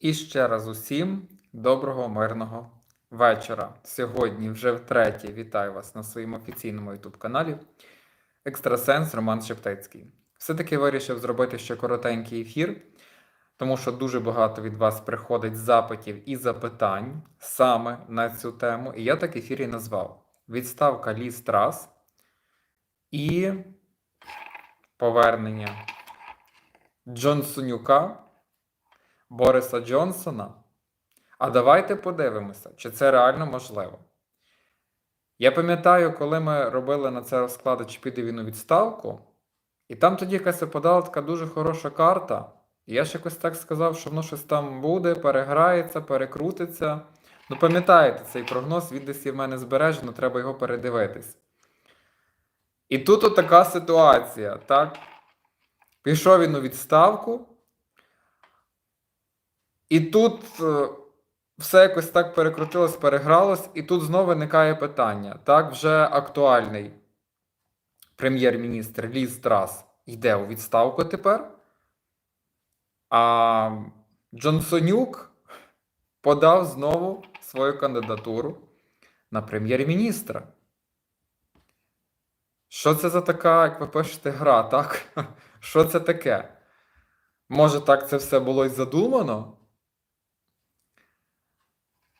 І ще раз усім доброго мирного вечора. Сьогодні вже втретє вітаю вас на своєму офіційному youtube каналі Екстрасенс Роман Шептицький. Все-таки вирішив зробити ще коротенький ефір, тому що дуже багато від вас приходить запитів і запитань саме на цю тему. І я так ефір і назвав: Відставка ліс трас і повернення Джонсонюка. Бориса Джонсона. А давайте подивимося, чи це реально можливо. Я пам'ятаю, коли ми робили на це розклади, чи піде він у відставку, і там тоді якась випадала така дуже хороша карта. І я ж якось так сказав, що воно щось там буде, переграється, перекрутиться. Ну, пам'ятаєте, цей прогноз, він десь є в мене збережено, треба його передивитись. І тут така ситуація, так? Пішов він у відставку. І тут е, все якось так перекрутилось, перегралось, і тут знову виникає питання. Так, вже актуальний прем'єр-міністр Ліз Трас йде у відставку тепер. А Джонсонюк подав знову свою кандидатуру на прем'єр-міністра. Що це за така, як ви пишете, гра, так? Що це таке? Може, так це все було й задумано?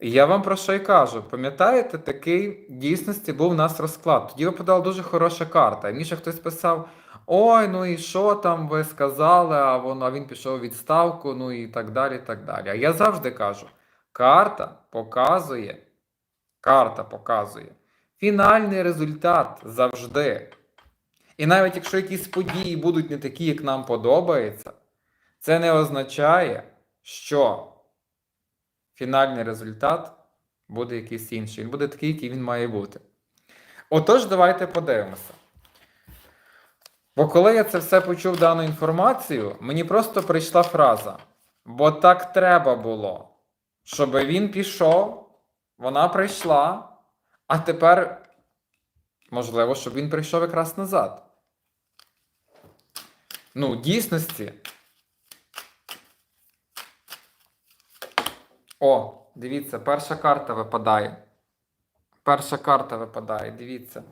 Я вам про що й кажу. Пам'ятаєте, такий в дійсності був у нас розклад. Тоді випадала дуже хороша карта. І мені ще хтось писав: Ой, ну і що там ви сказали, а воно а він пішов у відставку, ну і так далі. так далі. А я завжди кажу: карта показує, карта показує фінальний результат завжди. І навіть якщо якісь події будуть не такі, як нам подобається, це не означає, що фінальний результат буде якийсь інший. Він буде такий, який він має бути. Отож, давайте подивимося. Бо коли я це все почув дану інформацію, мені просто прийшла фраза. Бо так треба було, щоб він пішов, вона прийшла, а тепер, можливо, щоб він прийшов якраз назад. Ну, в дійсності. О, дивіться, перша карта випадає. Перша карта випадає, дивіться.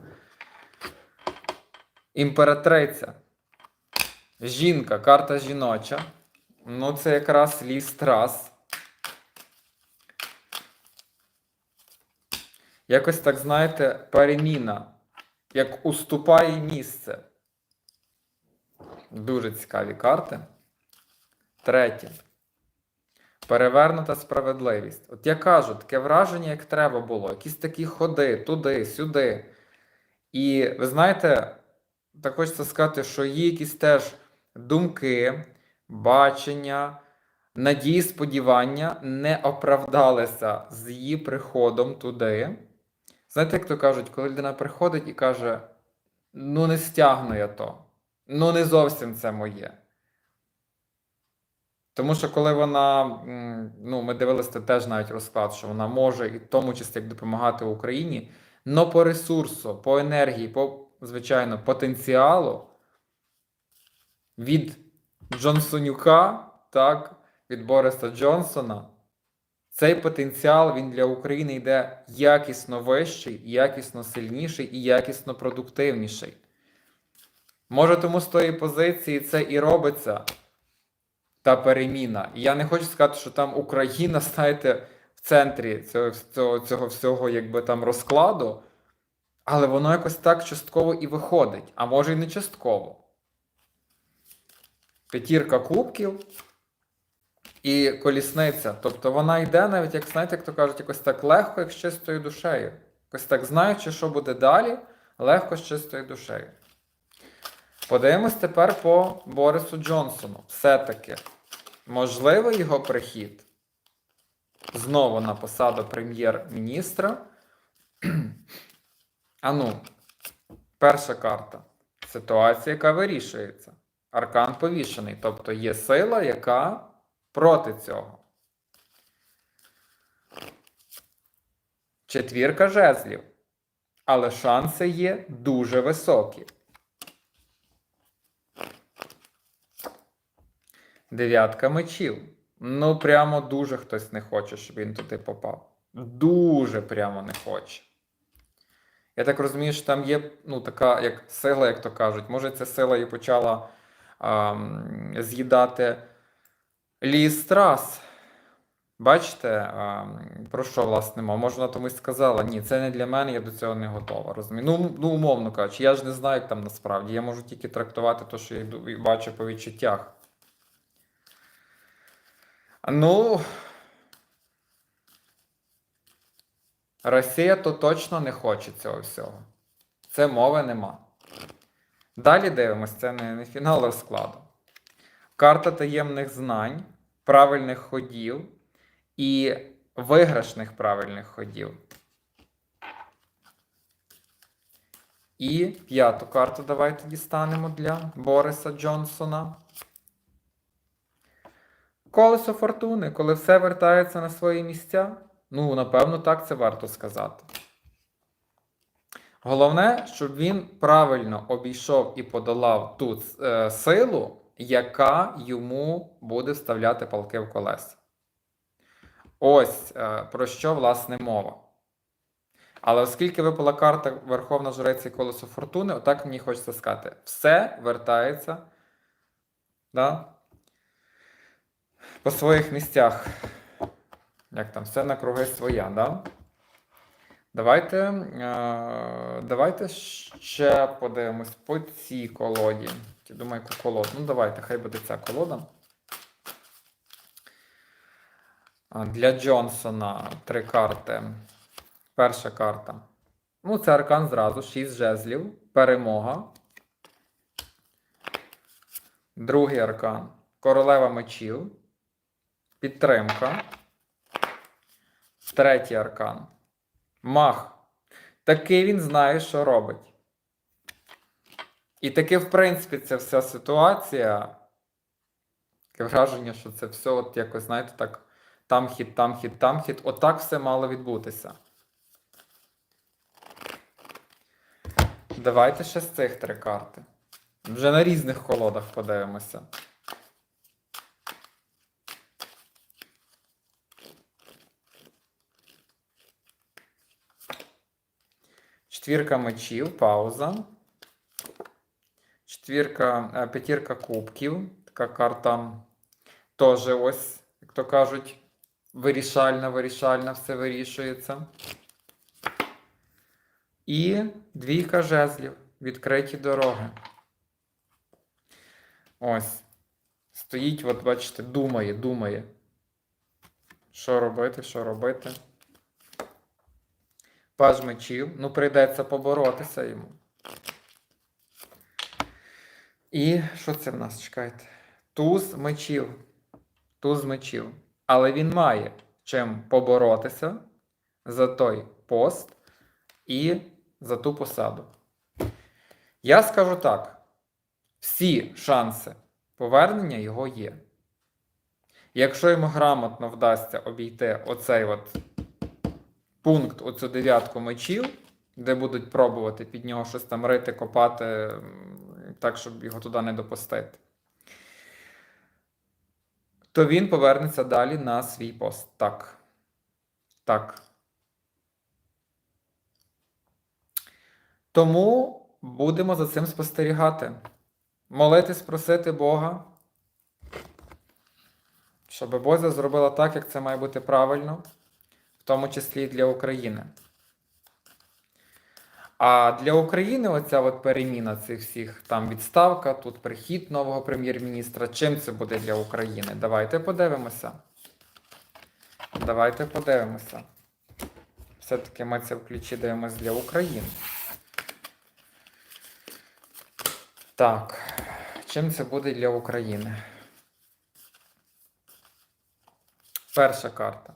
Імператриця. Жінка, карта жіноча. Ну, це якраз ліс трас. Якось так, знаєте, переміна. Як уступає місце. Дуже цікаві карти. Третє. Перевернута справедливість. От я кажу, таке враження, як треба було. Якісь такі ходи туди, сюди. І ви знаєте, так хочеться сказати, що є якісь теж думки, бачення, надії, сподівання не оправдалися з її приходом туди. Знаєте, як то кажуть, коли людина приходить і каже: ну не стягну я то, ну не зовсім це моє. Тому що коли вона, ну, ми дивилися теж навіть розклад, що вона може, і в тому числі допомагати Україні, але по ресурсу, по енергії, по, звичайно, потенціалу від Джонсонюка, так, від Бориса Джонсона, цей потенціал він для України йде якісно вищий, якісно сильніший і якісно продуктивніший. Може, тому з тої позиції це і робиться та переміна. І я не хочу сказати, що там Україна, знаєте, в центрі цього цього, цього всього якби там розкладу, але воно якось так частково і виходить, а може і не частково. П'ятірка кубків і колісниця. Тобто вона йде навіть, як знаєте, як то кажуть, якось так легко, як з чистою душею. Якось так знаючи, що буде далі, легко з чистою душею. Подивимось тепер по Борису Джонсону. Все-таки. Можливий його прихід знову на посаду прем'єр-міністра. Ану, перша карта. Ситуація, яка вирішується. Аркан повішений. Тобто є сила, яка проти цього. Четвірка жезлів. Але шанси є дуже високі. Дев'ятка мечів. Ну, прямо дуже хтось не хоче, щоб він туди попав. Дуже прямо не хоче. Я так розумію, що там є ну, така як сила, як то кажуть. Може, ця сила і почала а, з'їдати ліс трас. Бачите, а, про що власне мова? Може, вона тому сказала, ні, це не для мене, я до цього не готова. Розумію? Ну, ну, умовно кажучи, я ж не знаю, як там насправді. Я можу тільки трактувати те, що я бачу по відчуттях. Ну. Росія то точно не хоче цього всього. Це мови нема. Далі дивимось, це не, не фінал розкладу. Карта таємних знань, правильних ходів і виграшних правильних ходів. І п'яту карту давайте дістанемо для Бориса Джонсона. Колесо фортуни, коли все вертається на свої місця. Ну, напевно, так це варто сказати. Головне, щоб він правильно обійшов і подолав ту е, силу, яка йому буде вставляти палки в колеса. Ось е, про що власне мова. Але оскільки випала карта Верховна Жреця і колесо фортуни, отак мені хочеться сказати: все вертається да, по своїх місцях. Як там, все на круги своя, да? Давайте, е, давайте ще подивимось по цій колоді. Я думаю, яку колоду. Ну, давайте, хай буде ця колода. Для Джонсона три карти. Перша карта. Ну, це аркан зразу, 6 жезлів. Перемога. Другий аркан. Королева мечів. Підтримка. Третій аркан. Мах. Таки він знає, що робить. І таки, в принципі, ця вся ситуація. Таке враження, що це все, от якось, знаєте, так, там хід, там хід, там хід. Отак все мало відбутися. Давайте ще з цих три карти. Вже на різних колодах подивимося. Четвірка мечів, пауза. Четвірка, е, п'ятірка кубків. Така карта теж ось, як то кажуть, вирішальна, вирішальна, все вирішується. І двійка жезлів. Відкриті дороги. Ось. Стоїть, от бачите, думає, думає. Що робити, що робити. Паж мечів. Ну, прийдеться поборотися йому. І що це в нас? Чекайте? Туз мечів. Туз мечів. Але він має чим поборотися за той пост і за ту посаду. Я скажу так: всі шанси повернення його є. Якщо йому грамотно вдасться обійти оцей от пункт, оцю дев'ятку мечів, де будуть пробувати під нього щось там рити, копати, так, щоб його туди не допустити, то він повернеться далі на свій пост. Так. Так. Тому будемо за цим спостерігати. Молитись, просити Бога, щоб Бозя зробила так, як це має бути правильно, тому числі і для України. А для України оця от переміна цих всіх там відставка, тут прихід нового прем'єр-міністра. Чим це буде для України? Давайте подивимося. Давайте подивимося. Все-таки ми це в ключі дивимося для України. Так, чим це буде для України? Перша карта.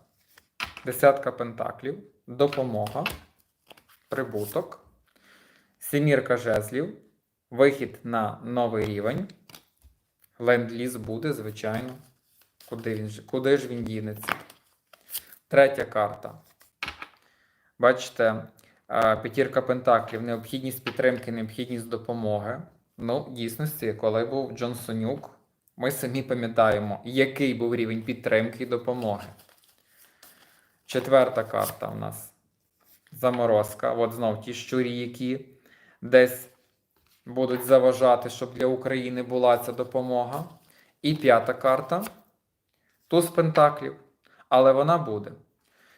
Десятка пентаклів. Допомога. Прибуток. Сімірка жезлів. Вихід на новий рівень. Ленд-ліз буде, звичайно. Куди, він, куди ж він дінеться? Третя карта. Бачите, е, п'ятірка пентаклів, необхідність підтримки, необхідність допомоги. Ну, в дійсності, коли був Джонсонюк, Ми самі пам'ятаємо, який був рівень підтримки і допомоги. Четверта карта у нас заморозка. От знов ті щурі, які десь будуть заважати, щоб для України була ця допомога. І п'ята карта туз пентаклів. Але вона буде.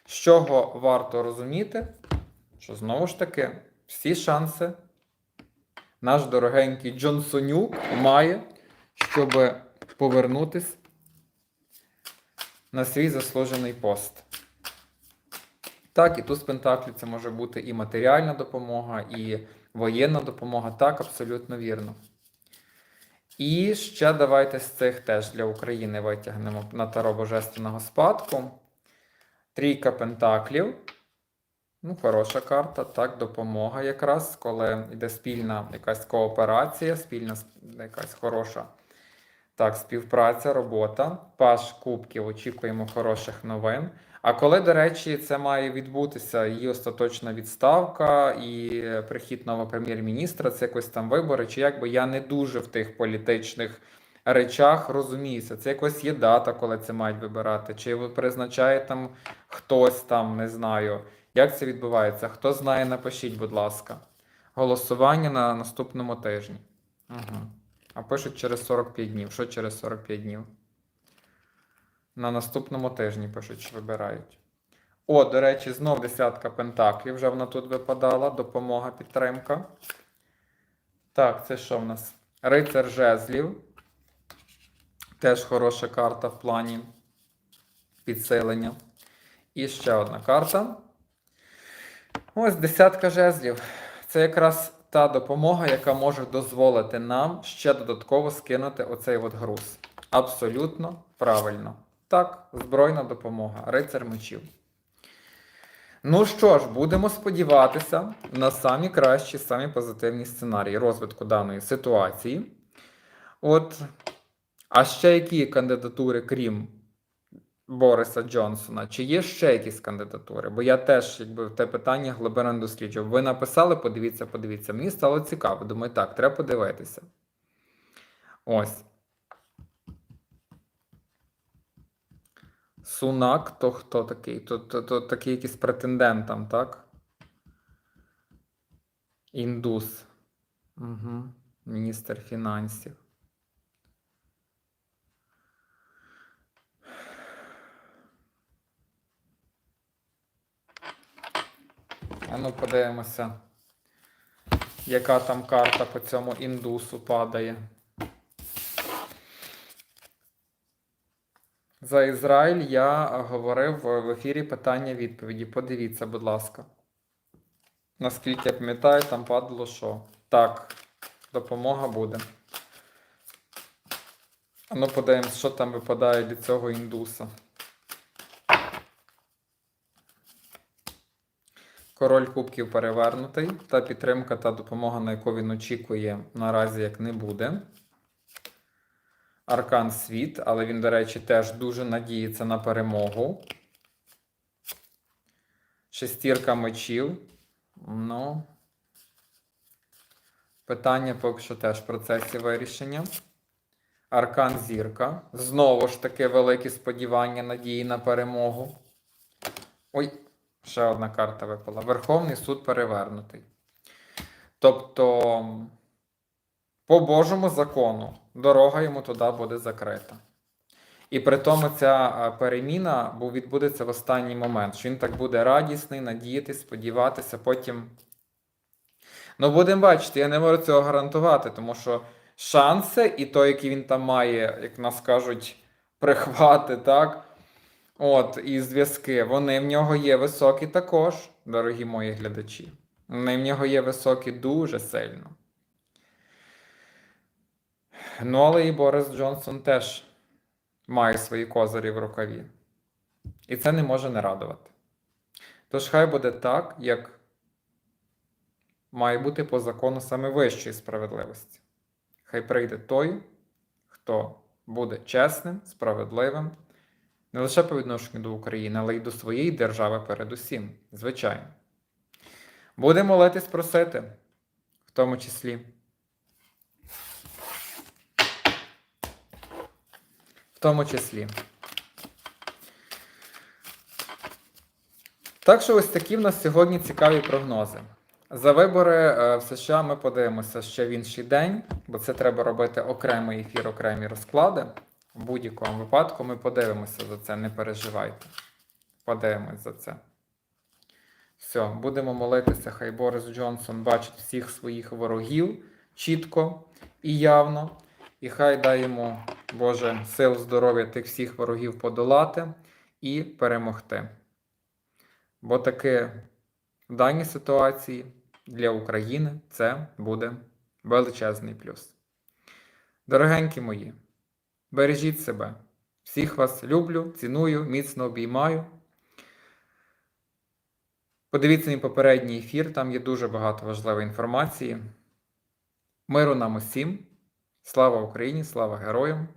З чого варто розуміти, що знову ж таки всі шанси наш дорогенький Джонсонюк має, щоб повернутись на свій заслужений пост. Так, і туз пентаклів це може бути і матеріальна допомога, і воєнна допомога. Так, абсолютно вірно. І ще давайте з цих теж для України витягнемо на таро Божественного спадку. Трійка пентаклів. Ну, хороша карта, так, допомога якраз, коли йде спільна якась кооперація, спільна якась хороша так, співпраця, робота. Паш кубків, очікуємо хороших новин. А коли, до речі, це має відбутися її остаточна відставка і е, прихід нового прем'єр-міністра, це якось там вибори, чи якби я не дуже в тих політичних речах розуміюся. Це якось є дата, коли це мають вибирати, чи призначає там хтось там, не знаю. Як це відбувається? Хто знає, напишіть, будь ласка. Голосування на наступному тижні. Угу. А пишуть через 45 днів. Що через 45 днів? На наступному тижні пишуть, вибирають. О, до речі, знов десятка пентаклів. Вже вона тут випадала. Допомога, підтримка. Так, це що в нас? Рицар жезлів. Теж хороша карта в плані підсилення. І ще одна карта. Ось десятка жезлів. Це якраз та допомога, яка може дозволити нам ще додатково скинути оцей от груз. Абсолютно правильно. Так, збройна допомога, рицар мечів. Ну що ж, будемо сподіватися на самі кращі, самі позитивні сценарії розвитку даної ситуації. От. А ще які кандидатури, крім Бориса Джонсона? Чи є ще якісь кандидатури? Бо я теж, якби те питання глибинно досліджував. Ви написали, подивіться, подивіться. Мені стало цікаво. Думаю, так, треба подивитися. Ось. Сунак, то хто такий? То, то, то такий якийсь претендент там, так? Індус. Угу. Міністр фінансів. А ну подивимося, яка там карта по цьому індусу падає. За Ізраїль я говорив в ефірі питання-відповіді. Подивіться, будь ласка. Наскільки я пам'ятаю, там падало що? Так, допомога буде. Ну подивимось, що там випадає від цього індуса. Король кубків перевернутий, та підтримка та допомога, на яку він очікує, наразі як не буде. Аркан світ, але він, до речі, теж дуже надіється на перемогу. Шестірка мечів. Ну. Питання поки що теж в процесі вирішення. Аркан зірка. Знову ж таки великі сподівання, надії на перемогу. Ой, ще одна карта випала. Верховний суд перевернутий. Тобто, по Божому закону, дорога йому туди буде закрита. І при тому ця е, переміна відбудеться в останній момент, що він так буде радісний, надіятись, сподіватися, потім. Ну, будемо бачити, я не можу цього гарантувати, тому що шанси, і то, які він там має, як нас кажуть, прихвати, так? От, і зв'язки, вони в нього є високі також, дорогі мої глядачі. Вони в нього є високі дуже сильно. Ну, але і Борис Джонсон теж має свої козирі в рукаві. І це не може не радувати. Тож хай буде так, як має бути по закону саме вищої справедливості. Хай прийде той, хто буде чесним, справедливим, не лише по відношенню до України, але й до своєї держави передусім, звичайно. Будемо молитись просити, в тому числі. Тому числі. Так що ось такі в нас сьогодні цікаві прогнози. За вибори е, в США ми подивимося ще в інший день, бо це треба робити окремий ефір, окремі розклади. В будь-якому випадку ми подивимося за це, не переживайте. Подивимось за це. Все, будемо молитися, хай Борис Джонсон бачить всіх своїх ворогів чітко і явно. І хай йому, Боже, сил, здоров'я тих всіх ворогів подолати і перемогти. Бо таки в даній ситуації для України це буде величезний плюс. Дорогенькі мої, бережіть себе. Всіх вас люблю, ціную, міцно обіймаю. Подивіться мій попередній ефір, там є дуже багато важливої інформації. Миру нам усім. Слава Україні, слава героям!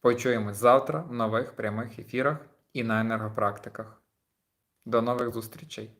Почуємось завтра в нових прямих ефірах і на енергопрактиках. До нових зустрічей!